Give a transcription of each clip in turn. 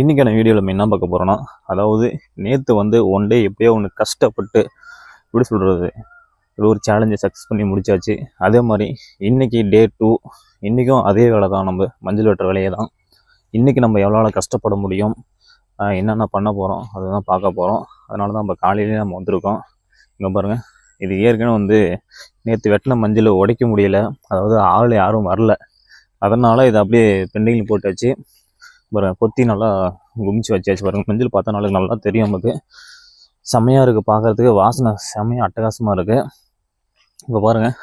இன்றைக்கான வீடியோவில் நம்ம என்ன பார்க்க போகிறோன்னா அதாவது நேற்று வந்து ஒன் டே எப்படியோ ஒன்று கஷ்டப்பட்டு எப்படி சொல்கிறது இது ஒரு சேலஞ்சை சக்ஸஸ் பண்ணி முடிச்சாச்சு. அதே மாதிரி இன்றைக்கி டே டூ இன்றைக்கும் அதே வேலை தான். நம்ம மஞ்சள் வெட்டுற வேலையை தான். இன்றைக்கி நம்ம எவ்வளோ கஷ்டப்பட முடியும் என்னென்ன பண்ண போகிறோம் அதுதான் பார்க்க போகிறோம் அதனால தான் நம்ம காலையிலேயே நம்ம வந்திருக்கோம். இங்கே பாருங்கள் இது ஏற்கனவே வந்து நேற்று வெட்டின மஞ்சள் உடைக்க முடியல. அதாவது ஆள் யாரும் வரல. அதனால் இதை அப்படியே பெண்டிங்கில் போட்டு பாருங்கள் கொத்தி நல்லா குமிச்சு வச்சாச்சு பாருங்கள் மஞ்சள் பார்த்தா நாளுக்கு நல்லா தெரியும் நமக்கு. செம்மையாக இருக்குது பார்க்கறதுக்கு வாசனை செம்மையாக அட்டகாசமாக இருக்குது இப்போ பாருங்கள்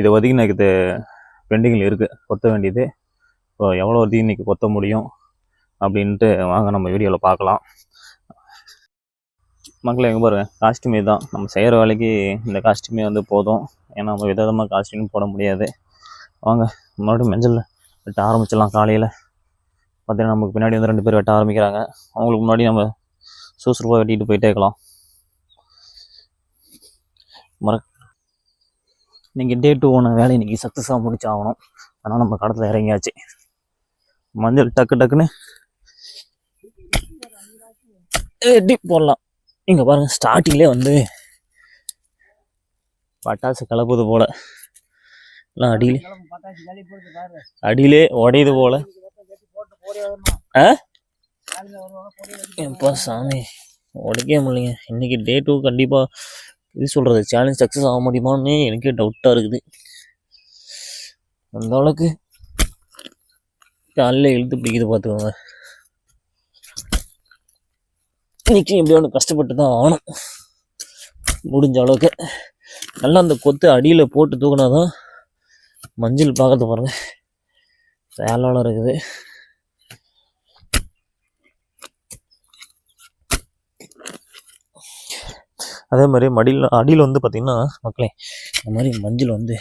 இதை ஒதுக்கி இது பெண்டிங்கில் இருக்குது கொத்த வேண்டியது. இப்போ எவ்வளோ ஒதுக்கி இன்னைக்கு கொத்த முடியும் அப்படின்ட்டு வாங்க நம்ம வீடியோவில் பார்க்கலாம். மக்களை எங்கே பாருங்கள் காஸ்ட்யூமே தான் நம்ம செய்கிற வேலைக்கு இந்த காஸ்ட்யூமே வந்து போதும். ஏன்னா நம்ம விதவிதமாக காஸ்ட்யூம் போட முடியாது. வாங்க மறுபடியும் மஞ்சள் விட்டு ஆரம்பிச்சிடலாம் காலையில். பார்த்தீங்கன்னா நமக்கு பின்னாடி வந்து ரெண்டு பேர் வெட்ட ஆரம்பிக்கிறாங்க. அவங்களுக்கு முன்னாடி நம்ம சுறுசுறுப்பாக வெட்டிட்டு போயிட்டே இருக்கலாம். மற இன்னைக்கு டே டூ ஒன்று வேலை இன்னைக்கு சக்ஸஸாக முடிச்சாகணும் அதனால் நம்ம கடத்தில் இறங்கியாச்சு. மஞ்சள் டக்கு டக்குன்னு வெட்டி போடலாம். இங்கே பாருங்க ஸ்டார்டிங்லேயே வந்து பட்டாசு கலப்புது போல. எல்லாம் அடியிலே அடியிலே உடையுது போல. எப்பா சாமி உடைக்கவே முடியலைங்க. இன்னைக்கு டே டூ கண்டிப்பாக இது சொல்கிறது சேலஞ்ச் சக்ஸஸ் ஆக முடியுமான்னு எனக்கே டவுட்டாக இருக்குது. அந்த அளவுக்கு காலையில் இழுத்து பிடிக்குது பார்த்துக்கோங்க இன்னைக்கு எப்படியோ ஒன்று கஷ்டப்பட்டு தான் ஆகணும். முடிஞ்ச அளவுக்கு. நல்லா அந்த கொத்து அடியில் போட்டு தூக்குனா தான் மஞ்சள் பார்க்கறது பாருங்க. வேளாளம் இருக்குது. அதே மாதிரி மடியில் அடியில் வந்து பார்த்திங்கன்னா மக்களே இந்த மாதிரி மஞ்சள் வந்து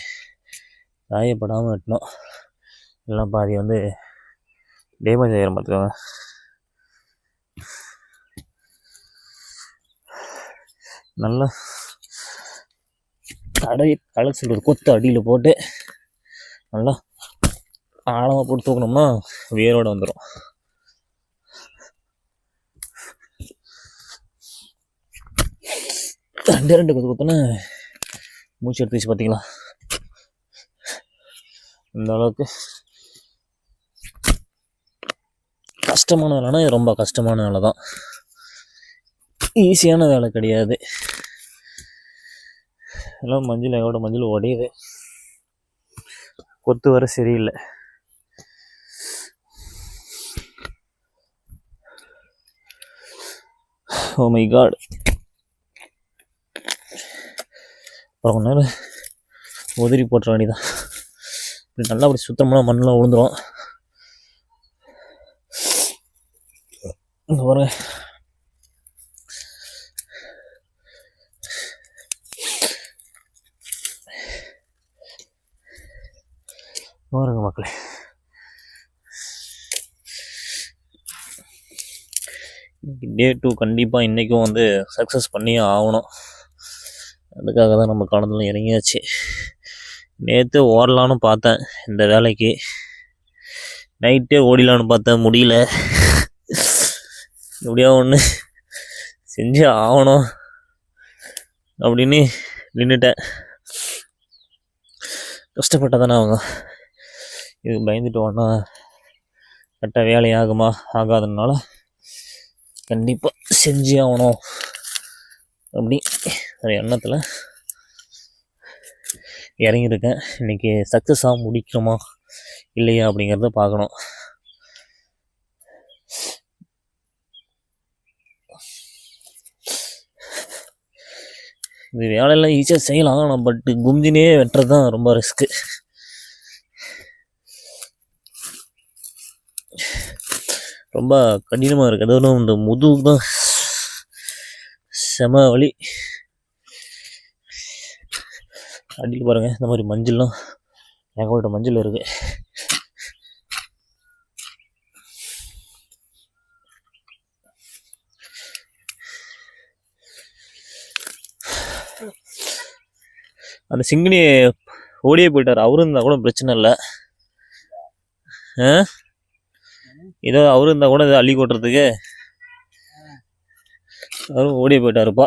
காயப்படாமல் வெட்டணும். எல்லாம் பாதி வந்து டேமேஜ் ஆகிரும் பார்த்துக்கோங்க நல்லா கடை கடை சொல்கிறது கொத்து அடியில் போட்டு நல்லா ஆழமாக போட்டு தூக்கணும்னா வேரோட வந்துடும் இந்த ரெண்டு கொத்து கொத்துன்னு மூச்சு எடுத்துச்சு பார்த்தீங்களா? இந்த அளவுக்கு. கஷ்டமான வேலைனா இது ரொம்ப கஷ்டமான வேலை தான். ஈஸியான வேலை கிடையாது. எல்லாம் மஞ்சள் எங்களோட மஞ்சள் உடையுது. கொத்து வர சரியில்லை. ஓ மை காட் அப்புறம் கொஞ்ச நேரம் உதிரி போட்டுற வேண்டியதான் இப்படி நல்லா அப்படி சுத்தமான மண்ணெலாம் விழுந்துரும் இந்த பாருங்க. பாருங்க மக்களே. டே டூ கண்டிப்பாக இன்றைக்கும் வந்து சக்ஸஸ் பண்ணியே ஆகணும். அதுக்காக தான் நம்ம காலத்தில் இறங்கியாச்சு. நேற்று ஓடலான்னு பார்த்தேன் இந்த வேலைக்கு. நைட்டே ஓடிலான்னு பார்த்தேன் முடியல. எப்படியோ ஒன்று செஞ்சு ஆகணும் அப்படின்னு நின்றுட்டேன் கஷ்டப்பட்டதானே அவங்க. இது பயந்துட்டு ஒன்றா கரெக்டாக வேலை ஆகுமா ஆகாதனால கண்டிப்பாக செஞ்சே ஆகணும். அப்படி ஒரு எண்ணத்தில் இறங்கியிருக்கேன். இன்றைக்கி சக்ஸஸாக முடிக்கணுமா? இல்லையா அப்படிங்கிறத பார்க்கணும். இது வேலையெல்லாம் ஈஸியாக செய்யலாம் ஆனால் பட் கும்ஜினே வெட்டுறது தான் ரொம்ப ரிஸ்க்கு ரொம்ப கடினமாக இருக்குது அதுவும் இந்த முதுகு தான் செம வலி. அடியில் பாருங்கள் இந்த மாதிரி மஞ்சள்லாம் ஏகப்பட்ட மஞ்சள் இருக்குது அந்த சிங்கினி ஓடியே போயிட்டார். அவரும் இருந்தால் கூட பிரச்சனை இல்லை. ஆ? ஏதோ அவரு இருந்தால் கூட ஏதோ அள்ளி கொட்டுறதுக்கு அவரும் ஓடியே போயிட்டாருப்பா.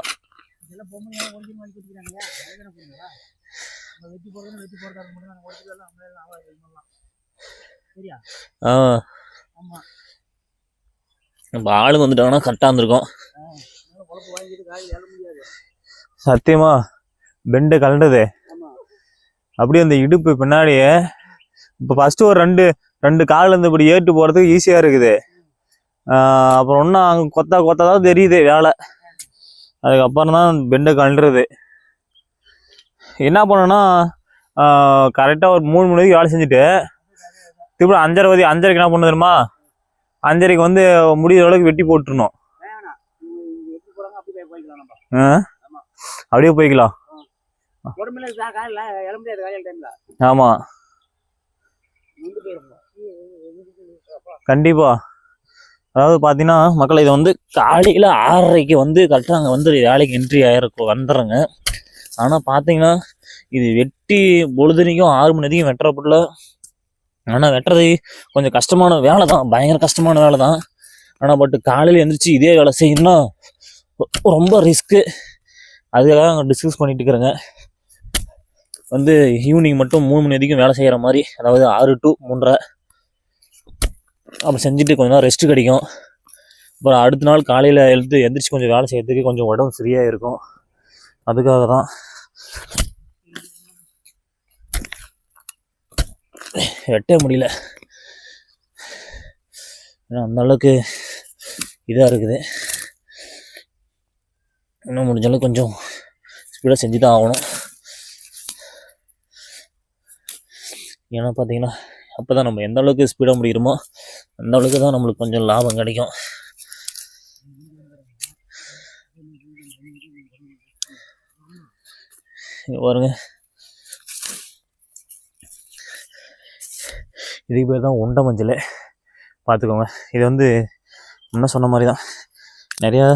வெட்டி போடுறது வெட்டி போடுறது மட்டும் ஒளிஞ்சதெல்லாம் நம்ம எல்லாம் ஆகாது இது மாதிரிலாம். சரியா? ஆ. ஆமா. நம்ம ஆளுங்க வந்துட்டாங்கன்னா கரெக்டாக இருந்திருக்கும். குழப்பம் வாங்கிட்டு காய் ஏற முடியாது சத்தியமா பெண்டு கலண்டது. ஆமா. அப்படியே அந்த இடுப்பு பின்னாடியே இப்போ ஃபர்ஸ்ட் ஒரு ரெண்டு ரெண்டு கால்ல இருந்து இப்படி ஏட்டு போறதுக்கு ஈஸியா இருக்குது. ஆஹ் அப்புறம் ஒன்றும் அங்கே கொத்தா கொத்தா தான் தெரியுது வேலை. அதுக்கப்புறம் தான் பெண்டை கழண்டுறது என்ன பண்ணோன்னா கரெக்டாக ஒரு மூணு மணி வரைக்கும் வேலை செஞ்சுட்டு திருப்பி அஞ்சரை வதி அஞ்சரைக்கு என்ன பண்ண தெரியுமா? அஞ்சரைக்கு வந்து முடிகிற அளவுக்கு வெட்டி போட்டுருணும் ஆ? அப்படியே போய்க்கலாம். ஆமா. ஆமாம் கண்டிப்பா. அதாவது பார்த்தீங்கன்னா மக்கள் இதை வந்து காலையில் ஆறரைக்கு வந்து கரெக்டாக அங்கே வந்து வேலைக்கு என்ட்ரி ஆயிருக்கு வந்துடுறேங்க. ஆனால் பார்த்தீங்கன்னா இது வெட்டி பொழுதுனைக்கும் ஆறு மணி வரைக்கும் வெட்டுறப்படல ஆனால் வெட்டுறது கொஞ்சம் கஷ்டமான வேலை தான் பயங்கர கஷ்டமான வேலை தான் ஆனால் பட் காலையில் எழுந்திரிச்சு இதே வேலை செய்யணும்னா ரொம்ப ரிஸ்க்கு அதுக்காக நாங்கள் டிஸ்கஸ் பண்ணிட்டு இருக்கிறேங்க. வந்து ஈவினிங் மட்டும் மூணு மணி வரைக்கும் வேலை செய்கிற மாதிரி அதாவது ஆறு டு மூன்றரை. அப்போ செஞ்சுட்டு கொஞ்ச நேரம் ரெஸ்ட்டு கிடைக்கும். அப்புறம் அடுத்த நாள் காலையில் எழுந்து எந்திரிச்சு கொஞ்சம் வேலை செய்யறதுக்கு கொஞ்சம் உடம்பு ஃப்ரீயாக இருக்கும். அதுக்காக தான் வெட்டவே முடியல. ஏன்னா அந்தளவுக்கு இதாக இருக்குது. இன்னும் முடிஞ்ச அளவுக்கு கொஞ்சம் ஸ்பீடாக செஞ்சு தான் ஆகணும். ஏன்னா பார்த்தீங்கன்னா அப்போ தான் நம்ம எந்த அளவுக்கு ஸ்பீடாக முடிக்கிறோமோ அந்த அளவுக்கு தான் நம்மளுக்கு கொஞ்சம் லாபம் கிடைக்கும். பாருங்க. இதுக்கு பேர் தான் உண்டை மஞ்சள். பார்த்துக்கோங்க. இது வந்து முன்ன சொன்ன மாதிரி தான் நிறையா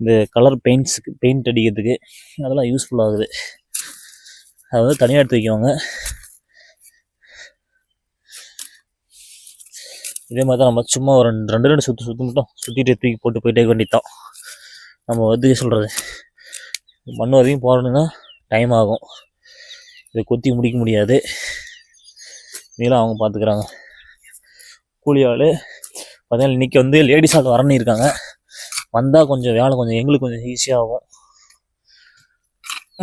இந்த கலர் பெயிண்ட்ஸுக்கு பெயிண்ட் அடிக்கிறதுக்கு அதெல்லாம் யூஸ்ஃபுல்லாகுது அதை வந்து தனியாக எடுத்து வைக்குவாங்க இதே மாதிரி தான் நம்ம சும்மா ஒரு ரெண்டு ரெண்டு ரெண்டு சுற்று சுற்று மட்டும் சுற்றிட்டு தூக்கி போட்டு போயிட்டே வேண்டியதான் நம்ம வந்து சொல்கிறது மண் வரைக்கும் போகிறோன்னா டைம் ஆகும். இதை கொத்தி முடிக்க முடியாது. இதெல்லாம் அவங்க பார்த்துக்குறாங்க கூலி ஆள் பார்த்தீங்கன்னா இன்றைக்கி வந்து லேடிஸ் ஆள் வரணும் இருக்காங்க. வந்தால் கொஞ்சம் வேலை கொஞ்சம் எங்களுக்கு கொஞ்சம் ஈஸியாகும்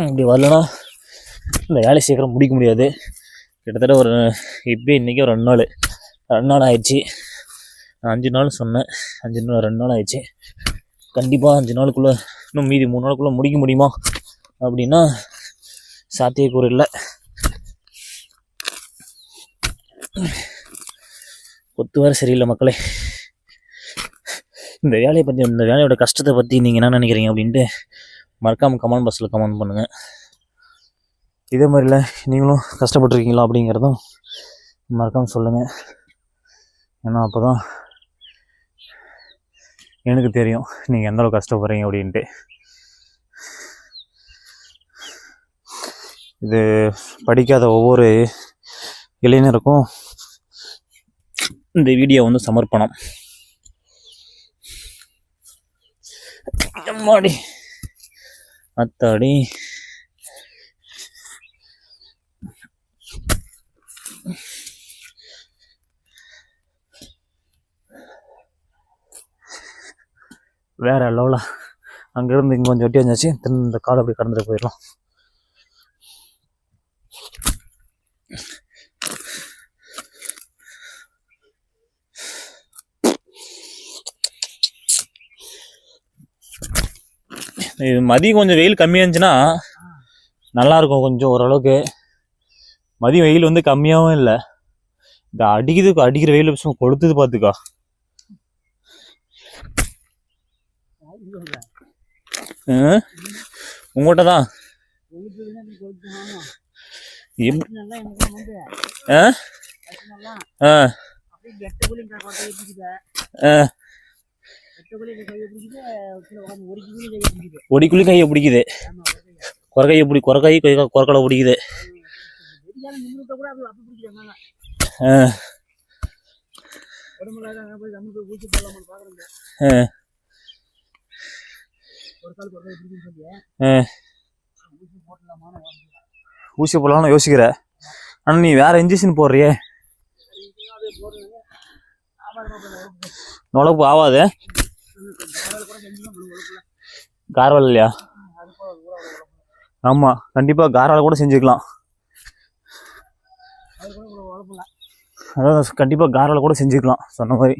இப்படி வரலன்னா இந்த வேலை சீக்கிரம் முடிக்க முடியாது. கிட்டத்தட்ட ஒரு இப்போயே இன்றைக்கி ஒரு ரெண்டு நாள். ரெண்டு நாள் ஆயிடுச்சு. நான் அஞ்சு நாள் சொன்னேன். அஞ்சு நாள் ரெண்டு நாள் ஆயிடுச்சு. கண்டிப்பாக அஞ்சு நாளுக்குள்ளே இன்னும் மீதி மூணு நாளுக்குள்ளே முடிக்க முடியுமா? அப்படின்னா சாத்தியக்கூறு இல்லை கொத்து சரியில்லை மக்களே. இந்த வேலையை பற்றி இந்த வேலையோட கஷ்டத்தை பற்றி நீங்கள் என்ன நினைக்கிறீங்க அப்படின்ட்டு மறக்காமல் கமெண்ட் பாக்ஸில் கமெண்ட் பண்ணுங்கள் இதே மாதிரில நீங்களும் கஷ்டப்பட்டுருக்கீங்களா அப்படிங்கிறதும் மறக்காமல் சொல்லுங்கள் ஏன்னா அப்போ தான் எனக்கு தெரியும் நீங்கள் எந்த கஷ்டப்படுறீங்க அப்படின்ட்டு. இது படிக்காத ஒவ்வொரு இளைஞருக்கும் இந்த வீடியோ வந்து சமர்ப்பணம். அம்மாடி அத்தாடி. வேற லெவலா. அங்கேருந்து இங்கே கொஞ்சம் ஒட்டி வந்தாச்சு திரும்ப இந்த காலை அப்படி கடந்துட்டு போயிடலாம். இது மதியம் கொஞ்சம் வெயில் கம்மியாக இருந்துச்சுன்னா நல்லா இருக்கும் கொஞ்சம் ஓரளவுக்கு. மதியம் வெயில் வந்து கம்மியாகவும் இல்லை. இந்த அடிக்குது அடிக்கிற வெயில் சும்மா கொளுத்துது பார்த்துக்கா உங்கள்கிட்ட தான்? ஆ. ஆ. ஒடிக்குள்ளி கையை பிடிக்குது. ஆமா பிடி பிடி குறக்கை குறக்கலை பிடிக்குது. ஊசி போடலாம்னு யோசிக்கிற. ஆனால் நீ வேற இன்ஜெக்ஷன் போடுறியே. அதே நுழப்பு ஆகாது. கார்வால் இல்லையா ஆமா ஆமாம் கண்டிப்பாக கார்வால் கூட செஞ்சுக்கலாம். அதான் கண்டிப்பாக கார்வால் கூட செஞ்சுக்கலாம் சொன்ன மாதிரி.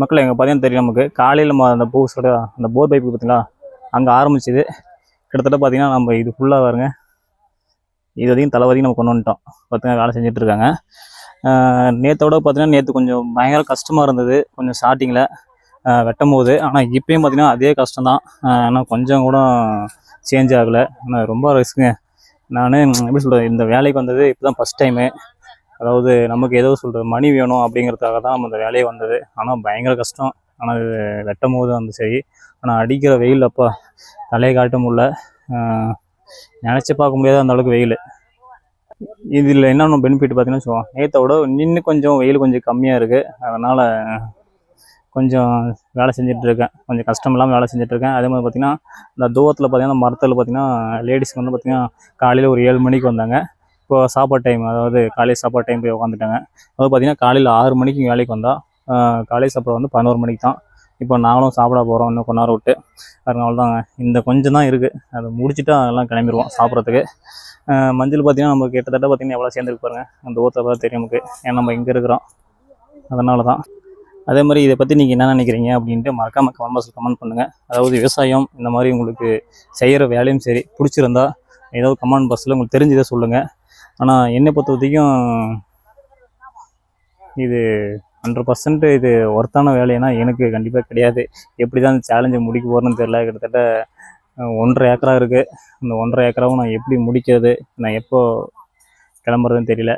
மக்கள் எங்கே பார்த்தீங்கன்னா தெரியும் நமக்கு. காலையில் நம்ம அந்த பூஸோட அந்த போர் பைப்புக்கு பார்த்தீங்களா அங்கே ஆரம்பிச்சது. கிட்டத்தட்ட பார்த்தீங்கன்னா நம்ம இது ஃபுல்லாக வருங்க இது வரைக்கும் தலை வரைக்கும் நம்ம கொண்டு வந்துட்டோம். பார்த்தீங்கன்னா வேலை செஞ்சுட்டு இருக்காங்க நேற்றோட பார்த்தீங்கன்னா நேற்று கொஞ்சம் பயங்கர கஷ்டமாக இருந்தது. கொஞ்சம் ஸ்டார்டிங்கில் வெட்டும் போது ஆனால் இப்போயும் பார்த்தீங்கன்னா அதே கஷ்டம் தான் ஆனால் கொஞ்சம் கூட சேஞ்ச் ஆகலை. ஆனால் ரொம்ப ரிஸ்க்குங்க நான் எப்படி சொல்கிறது இந்த வேலைக்கு வந்தது இப்போ தான் ஃபஸ்ட் டைமு அதாவது நமக்கு ஏதோ சொல்கிறது மணி வேணும் அப்படிங்கிறதுக்காக தான் நம்ம இந்த வேலையை வந்தது. ஆனால் பயங்கர கஷ்டம். ஆனால் வெட்டும் போது வந்து சரி. ஆனால் அடிக்கிற வெயில் அப்பா தலையை காட்ட முடியல. நினச்சி பார்க்க முடியாது அந்த அளவுக்கு வெயில். இதில் என்னென்ன பெனிஃபிட் பார்த்தீங்கன்னா வச்சுக்கோங்க நேற்றை விட இன்னும் கொஞ்சம் வெயில் கொஞ்சம் கம்மியாக இருக்குது அதனால் கொஞ்சம் வேலை செஞ்சுட்டு இருக்கேன். கொஞ்சம் கஷ்டம் இல்லாமல் வேலை செஞ்சிட்ருக்கேன் இருக்கேன். அதே மாதிரி பார்த்தீங்கன்னா இந்த தூரத்தில் பார்த்தீங்கன்னா மரத்தில் பார்த்தீங்கன்னா லேடிஸ்க்கு வந்து பார்த்தீங்கன்னா காலையில் ஒரு ஏழு மணிக்கு வந்தாங்க. இப்போ சாப்பாடு டைம் அதாவது காலையில் சாப்பாடு டைம் போய் உட்காந்துட்டாங்க அது பார்த்தீங்கன்னா காலையில் ஆறு மணிக்கு வேலைக்கு வந்தால் காலை சாப்பாடு வந்து பதினோரு மணிக்கு தான். இப்போ நாங்களும் சாப்பிட போகிறோம் இன்னும் கொஞ்ச நேரம் விட்டு. அதனால தான் இந்த கொஞ்சம் தான் இருக்குது அதை முடிச்சுட்டா எல்லாம் கிளம்பிடுவோம் சாப்பிட்றதுக்கு. மஞ்சள் பார்த்தீங்கன்னா நம்ம கிட்டத்தட்ட பார்த்தீங்கன்னா எவ்வளோ சேர்ந்துருக்கு பாருங்க. அந்த ஊற்ற பார்த்து தெரியும் நமக்கு. ஏன்னா நம்ம இங்கே இருக்கிறோம். அதனால தான் அதே மாதிரி இதை பற்றி நீங்கள் என்ன நினைக்கிறீங்க அப்படின்ட்டு மறக்காம கமெண்ட் பாக்ஸில் கமெண்ட் பண்ணுங்கள் அதாவது விவசாயம் இந்த மாதிரி உங்களுக்கு செய்கிற வேலையும் சரி பிடிச்சிருந்தா ஏதாவது கமெண்ட் பாக்ஸில் உங்களுக்கு தெரிஞ்சதை சொல்லுங்கள் ஆனால் என்னை பொறுத்த வரைக்கும் இது ஹண்ட்ரட் பர்சன்ட் இது ஒர்த்தான வேலைனா எனக்கு கண்டிப்பாக கிடையாது. எப்படி தான் இந்த சேலஞ்சை முடிக்க போகிறேன்னு தெரில கிட்டத்தட்ட ஒன்றரை ஏக்கரா இருக்குது இந்த ஒன்றரை ஏக்கராவும் நான் எப்படி முடிக்கிறது? நான் எப்போ கிளம்புறதுன்னு தெரியல.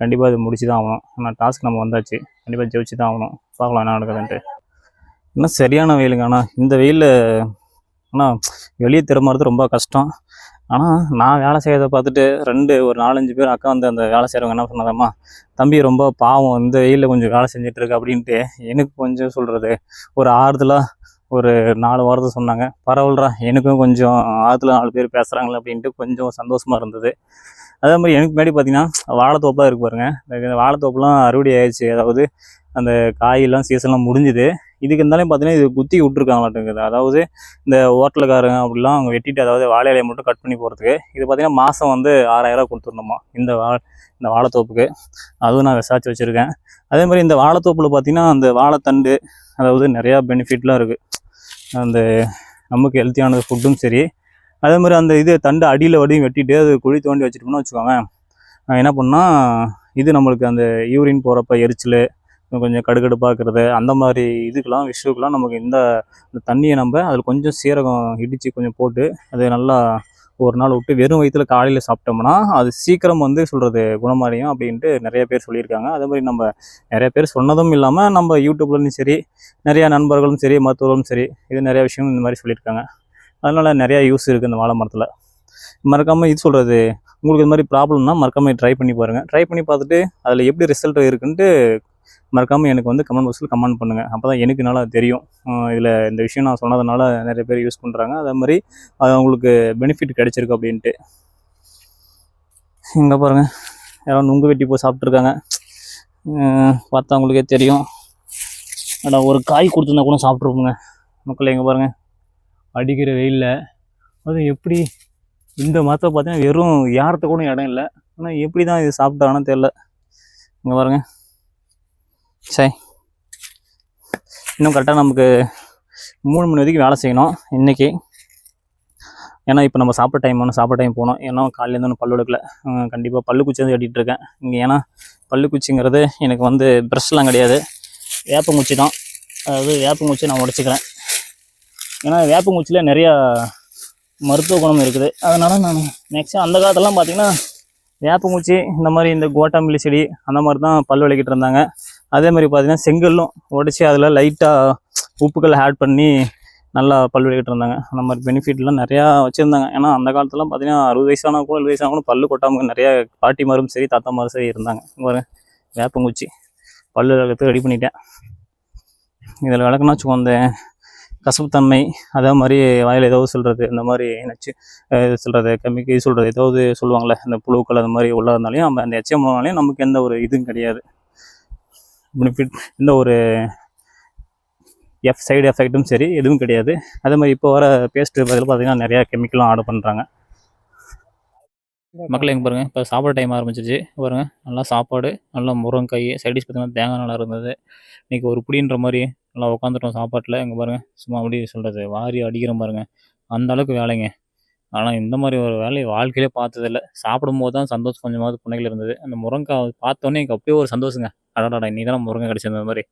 கண்டிப்பாக இது முடிச்சு தான் ஆகணும். ஆனால் டாஸ்க் நம்ம வந்தாச்சு. கண்டிப்பாக ஜெயிச்சு தான் ஆகணும். பார்க்கலாம் என்ன நடக்குதுன்ட்டு. இன்னும் சரியான வெயிலுங்க. ஆனால் இந்த வெயிலில் ஆனால் வெளியே திரும்புறது ரொம்ப கஷ்டம். ஆனால் நான் வேலை செய்யறதை பார்த்துட்டு ரெண்டு ஒரு நாலஞ்சு பேர் அக்கா வந்து அந்த வேலை செய்கிறவங்க என்ன சொன்னதாம்மா தம்பி ரொம்ப பாவம் இந்த வெயிலில் கொஞ்சம் வேலை செஞ்சிட்ருக்கு அப்படின்ட்டு எனக்கு கொஞ்சம் சொல்கிறது ஒரு ஆறுதலாக ஒரு நாலு வாரத்தை சொன்னாங்க. பரவாயில்லடா எனக்கும் கொஞ்சம் ஆற்றுல நாலு பேர் பேசுகிறாங்களே அப்படின்ட்டு கொஞ்சம் சந்தோஷமாக இருந்தது. அதே மாதிரி எனக்கு முன்னாடி பார்த்தீங்கன்னா வாழைத்தோப்பாக இருக்கு பாருங்க. இந்த வாழைத்தோப்புலாம் அறுவடை ஆயிடுச்சு. அதாவது அந்த காயெல்லாம் சீசன்லாம் முடிஞ்சுது. இதுக்கு இருந்தாலும் பார்த்தீங்கன்னா இது குத்தி விட்ருக்காங்களாட்டுங்குது அதாவது இந்த ஹோட்டலுக்காரங்க அப்படிலாம் அவங்க வெட்டிட்டு அதாவது வாழை இலையை மட்டும் கட் பண்ணி போகிறதுக்கு இது பார்த்தீங்கன்னா மாதம் வந்து ஆறாயிரம் கொடுத்துடணுமா? இந்த வா இந்த வாழைத்தோப்புக்கு. அதுவும் நான் விசாரிச்சு வச்சுருக்கேன். அதே மாதிரி இந்த வாழைத்தோப்பில் பார்த்தீங்கன்னா அந்த வாழைத்தண்டு அதாவது நிறையா பெனிஃபிட்லாம் இருக்குது அந்த நமக்கு ஹெல்த்தியான ஃபுட்டும் சரி. அதே மாதிரி அந்த இது தண்டு அடியில் வடியும் வெட்டிட்டு அது குழி தோண்டி வச்சுட்டோம்னா வச்சுக்கோங்க என்ன பண்ணால் இது நம்மளுக்கு அந்த யூரின் போகிறப்ப எரிச்சல் கொஞ்சம் கடுக்கடுப்பாக்குறது அந்த மாதிரி இதுக்கெலாம் விஷயத்துக்கெல்லாம் நமக்கு இந்த தண்ணியை நம்ம அதில் கொஞ்சம் சீரகம் இடித்து கொஞ்சம் போட்டு அது நல்லா ஒரு நாள் விட்டு வெறும் வயிற்றுல காலையில் சாப்பிட்டோம்னா அது சீக்கிரம் வந்து சொல்கிறது குணமடையும் அப்படின்ட்டு நிறைய பேர் சொல்லியிருக்காங்க. அதே மாதிரி நம்ம நிறைய பேர் சொன்னதும் இல்லாமல் நம்ம யூடியூப்லேயும் சரி நிறையா நண்பர்களும் சரி மருத்துவர்களும் சரி இது நிறைய விஷயம் இந்த மாதிரி சொல்லியிருக்காங்க. அதனால் நிறையா யூஸ் இருக்குது இந்த வாழை மரத்தில். மறக்காமல் இது சொல்கிறது உங்களுக்கு இது மாதிரி ப்ராப்ளம்னா மறக்காமல் ட்ரை பண்ணி பாருங்கள் ட்ரை பண்ணி பார்த்துட்டு அதில் எப்படி ரிசல்ட் இருக்குன்ட்டு மறக்காமல் எனக்கு வந்து கமெண்ட் பாக்ஸில் கமெண்ட் பண்ணுங்கள் அப்போ தான் எனக்கு நல்லா தெரியும். இதில் இந்த விஷயம் நான் சொன்னதுனால நிறைய பேர் யூஸ் பண்ணுறாங்க அதே மாதிரி அது அவங்களுக்கு பெனிஃபிட் கிடைச்சிருக்கு அப்படின்ட்டு. இங்கே பாருங்கள் யாரோ நுங்கு வெட்டி போய் சாப்பிட்ருக்காங்க பார்த்தா அவங்களுக்கே தெரியும். ஆனால் ஒரு காய் கொடுத்துருந்தா கூட சாப்பிட்ருப்போங்க மக்கள் எங்கே பாருங்கள் அடிக்கிற வெயிலில். அது எப்படி இந்த மரத்தை பார்த்தீங்கன்னா வெறும் யார்கிட்ட கூட இடம் இல்லை. ஆனால் எப்படி தான் இது சாப்பிட்டாங்கன்னு தெரில இங்கே பாருங்க. சரி இன்னும் கரெக்டாக நமக்கு மூணு மணி வரைக்கும் வேலை செய்யணும் இன்றைக்கி ஏன்னா இப்போ நம்ம சாப்பிட்ற டைம் ஒன்று சாப்பிட்ற டைம் போகணும். ஏன்னா காலையிலேருந்து ஒன்று பல்லு எடுக்கல. கண்டிப்பாக பல்லு குச்சி வந்து கட்டிகிட்டு இருக்கேன். இங்கே ஏன்னா பல்லு குச்சிங்கிறது எனக்கு வந்து ப்ரெஷ்லாம் கிடையாது. வேப்பங்குச்சி தான். அதாவது வேப்பங்குச்சி நான் உடச்சிக்கிறேன். ஏன்னா வேப்பங்குச்சியில் நிறையா மருத்துவ குணம் இருக்குது. அதனால் நான் மேக்ஸிமம் அந்த காலத்துலலாம் பார்த்திங்கன்னா வேப்பங்குச்சி இந்த மாதிரி இந்த கோட்டாம்பிள்ளி செடி அந்த மாதிரி தான் பல் விளக்கிட்டு இருந்தாங்க. அதே மாதிரி பார்த்தீங்கன்னா செங்கல்லும் உடச்சி அதில் லைட்டாக உப்புக்கள் ஆட் பண்ணி நல்லா பல் விளக்கிட்டு இருந்தாங்க. அந்த மாதிரி பெனிஃபிட்லாம் நிறையா வச்சுருந்தாங்க. ஏன்னா அந்த காலத்துலாம் பார்த்தீங்கன்னா அறுபது வயசானா கூட எழுபது வயசான கூட பல் கொட்டாமல் நிறைய பாட்டிமாரும் சரி தாத்தாமாரும் சரி இருந்தாங்க. ஒரு வேப்பங்குச்சி. பல்லு விளக்கத்துக்கு ரெடி பண்ணிட்டேன். இதில் விளக்குனா வச்சுக்கோ அந்த கசப்புத்தன்மை அதே மாதிரி வாயில் ஏதாவது சொல்கிறது இந்த மாதிரி நச்சு சொல்கிறது கம்மிக்கு சொல்கிறது ஏதாவது சொல்லுவாங்களே இந்த புழுக்கள் அந்த மாதிரி உள்ள நம்ம அந்த எச்சம் போனாலையும் நமக்கு எந்த ஒரு இதுவும் கிடையாது. பெனிஃபிட் எந்த ஒரு எஃப் சைடு எஃபெக்ட்டும் சரி எதுவும் கிடையாது. அதே மாதிரி இப்போ வர பேஸ்ட்டு பதில் பார்த்தீங்கன்னா நிறையா கெமிக்கலும் ஆர்டர் பண்ணுறாங்க மக்கள் எங்கே பாருங்கள் இப்போ சாப்பாடு டைம் ஆரம்பிச்சிச்சு பாருங்கள் நல்லா சாப்பாடு நல்லா முருங்கைக்காய் சைடிஷ் பார்த்தீங்கன்னா தேங்காய் நல்லா இருந்தது. இன்றைக்கி ஒரு புடின்ற மாதிரி நல்லா உட்காந்துட்டோம் சாப்பாட்டில். எங்கே பாருங்கள் சும்மா அப்படி சொல்கிறது வாரி அடிக்கிற பாருங்கள் அந்த அளவுக்கு வேலைங்க. ஆனால் இந்த மாதிரி ஒரு வேலையை வாழ்க்கையிலே பார்த்ததில்ல. சாப்பிடும்போது தான் சந்தோஷம் கொஞ்சமாவது புண்ணைகள் இருந்தது. அந்த முருங்கைக்காய் பார்த்தோன்னே எனக்கு அப்படியே ஒரு சந்தோஷங்க. அடாடா இன்னைக்கு தான் முருங்கை கிடச்சிருந்த மாதிரி.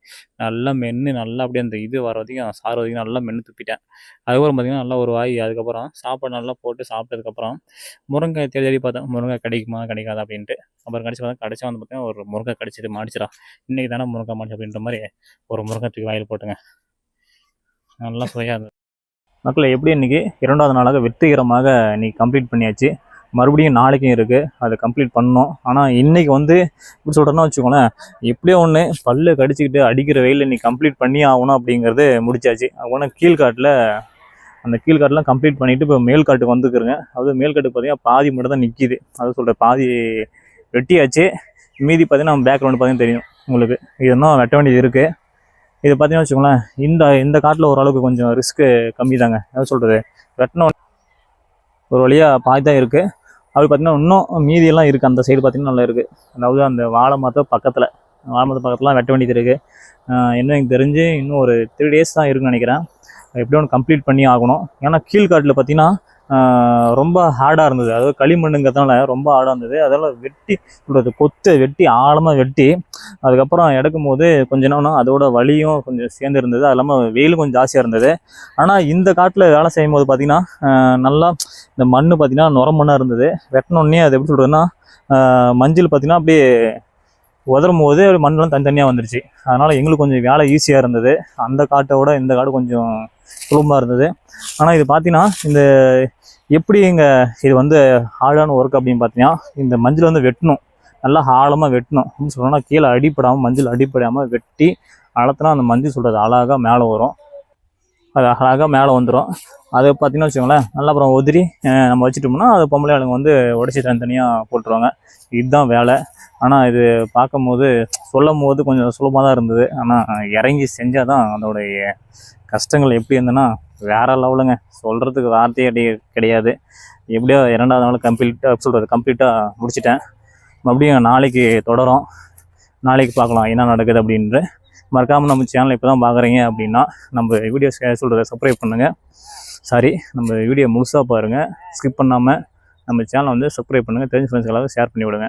நல்லா மென்று நல்லா அப்படியே அந்த இது வர வரைக்கும் சாறு வரைக்கும் நல்லா மென்று துப்பிட்டேன். அதுக்கப்புறம் பார்த்தீங்கன்னா நல்லா ஒரு வாய் அதுக்கப்புறம் சாப்பாடு நல்லா போட்டு சாப்பிட்டதுக்கப்புறம் முருங்கை தேடி தேடி பார்த்தேன். முருங்கை கிடைக்குமா கிடைக்காதா அப்படின்ட்டு. அப்புறம் கடிச்சு பார்த்தா கடைச்சா வந்து பார்த்தீங்கன்னா ஒரு முருங்கை கடிச்சிட்டு மாடிச்சிடா. இன்றைக்கி தானே முருங்கை மாடிச்சு அப்படின்ற மாதிரி ஒரு முருங்கை தூக்கி வாயில் போட்டுங்க. நல்லா சுவையாக இருந்தது. மக்களை எப்படி இன்னைக்கு இரண்டாவது நாளாக வெற்றிகரமாக நீ கம்ப்ளீட் பண்ணியாச்சு? மறுபடியும் நாளைக்கும் இருக்குது அதை கம்ப்ளீட் பண்ணோம் ஆனால் இன்றைக்கி வந்து இப்படி சொல்கிறேன்னா வச்சுக்கோங்களேன் எப்படியோ ஒன்று பல்லு கடிச்சிக்கிட்டு அடிக்கிற வெயில் இன்றைக்கி கம்ப்ளீட் பண்ணி ஆகணும் அப்படிங்கிறது முடிச்சாச்சு. அப்போனா கீழ்காட்டில் அந்த கீழ்காட்டெலாம் கம்ப்ளீட் பண்ணிவிட்டு இப்போ மேல்காட்டுக்கு வந்துக்கிறேங்க அது மேல்காட்டுக்கு பார்த்தீங்கன்னா பாதி மட்டும் தான் நிற்கிது அது சொல்கிற பாதி வெட்டியாச்சு. மீதி பார்த்தீங்கன்னா நம்ம பேக்ரவுண்டு பார்த்தீங்கன்னா தெரியும் உங்களுக்கு. இது இன்னும் வெட்ட வேண்டியது இருக்குது இது பார்த்தீங்கன்னா வச்சுக்கோங்களேன் இந்த இந்த காட்டில் ஓரளவுக்கு கொஞ்சம் ரிஸ்க்கு கம்மி தாங்க என்ன சொல்கிறது வெட்டின ஒரு வழியாக பாய் தான் இருக்குது அப்படி பார்த்தீங்கன்னா இன்னும் மீதியெல்லாம் இருக்குது அந்த சைடு பார்த்தீங்கன்னா நல்லா இருக்குது அதாவது அந்த வாழை மரத்தை பக்கத்தில் வாழை மரத்து பக்கத்துலாம் வெட்ட வேண்டியது இருக்குது இன்னும் எனக்கு தெரிஞ்சு இன்னும் ஒரு த்ரீ டேஸ் தான் இருக்குன்னு நினைக்கிறேன். எப்படியும் ஒன்று கம்ப்ளீட் பண்ணி ஆகணும். ஏன்னா கீழ்காட்டில் பார்த்தீங்கன்னா ரொம்ப ஹார்டாக இருந்தது. அதாவது களிமண்ணுங்கிறதுனால ரொம்ப ஹார்டாக இருந்தது. அதெல்லாம் வெட்டி சொல்கிறது கொத்து வெட்டி ஆழமாக வெட்டி அதுக்கப்புறம் எடுக்கும் போது கொஞ்ச நேரம் அதோட வலியும் கொஞ்சம் சேர்ந்து இருந்தது. அது இல்லாமல் வெயில் கொஞ்சம் ஜாஸ்தியாக இருந்தது. ஆனால் இந்த காட்டில் வேலை செய்யும் போது பார்த்தீங்கன்னா நல்லா இந்த மண் பார்த்திங்கன்னா நுர மண்ணாக இருந்தது. வெட்டினோடனே அது எப்படி சொல்கிறதுன்னா மஞ்சள் பார்த்தீங்கன்னா அப்படியே உதரும் போது மண்ணெலாம் தனித்தனியாக வந்துருச்சு. அதனால் எங்களுக்கு கொஞ்சம் வேலை ஈஸியாக இருந்தது. அந்த காட்டை விட இந்த காடு கொஞ்சம் சுலபமாக இருந்தது. ஆனால் இது பார்த்தீங்கன்னா இந்த எப்படி இங்கே இது வந்து ஹார்டான ஒர்க் அப்படின்னு பார்த்தீங்கன்னா இந்த மஞ்சள் வந்து வெட்டணும். நல்லா ஆழமாக வெட்டணும். அப்படின்னு சொல்லணும்னா கீழே அடிப்படாமல் மஞ்சள் அடிப்படாமல் வெட்டி அளத்துனா அந்த மஞ்சள் சொல்கிறது அழகாக மேலே வரும். அது அழகாக மேலே வந்துடும் அதை பார்த்தீங்கன்னா வச்சுக்கோங்களேன் நல்லா அப்புறம் உதிரி நம்ம வச்சுட்டோம்னா அது பொம்பளை ஆளுங்க வந்து உடச்சி தனித்தனியாக போட்டுருவாங்க. இதுதான் வேலை. ஆனால் இது பார்க்கும்போது சொல்லும் போது கொஞ்சம் சுலபமாக தான் இருந்தது. ஆனால் இறங்கி செஞ்சால் தான் அதோடைய கஷ்டங்கள் எப்படி இருந்ததுன்னா வேறு லெவலுங்க. சொல்கிறதுக்கு வார்த்தையே அடி- கிடையாது. எப்படியோ இரண்டாவது நாள் கம்ப்ளீட்டாக சொல்கிறது கம்ப்ளீட்டாக முடிச்சிட்டேன். மறுபடியும் நாளைக்கு தொடரும். நாளைக்கு பார்க்கலாம் என்ன நடக்குது அப்படின்ட்டு. மறக்காமல் நம்ம சேனலை இப்போ தான் பார்க்குறீங்க அப்படின்னா நம்ம வீடியோ சொல்கிறத சப்ஸ்கிரைப் பண்ணுங்கள் சாரி நம்ம வீடியோ முழுசாக பாருங்கள் ஸ்கிப் பண்ணாமல் நம்ம சேனலை வந்து சப்ஸ்கிரைப் பண்ணுங்கள் தெரிஞ்ச ஃப்ரெண்ட்ஸ்களாக ஷேர் பண்ணி விடுங்க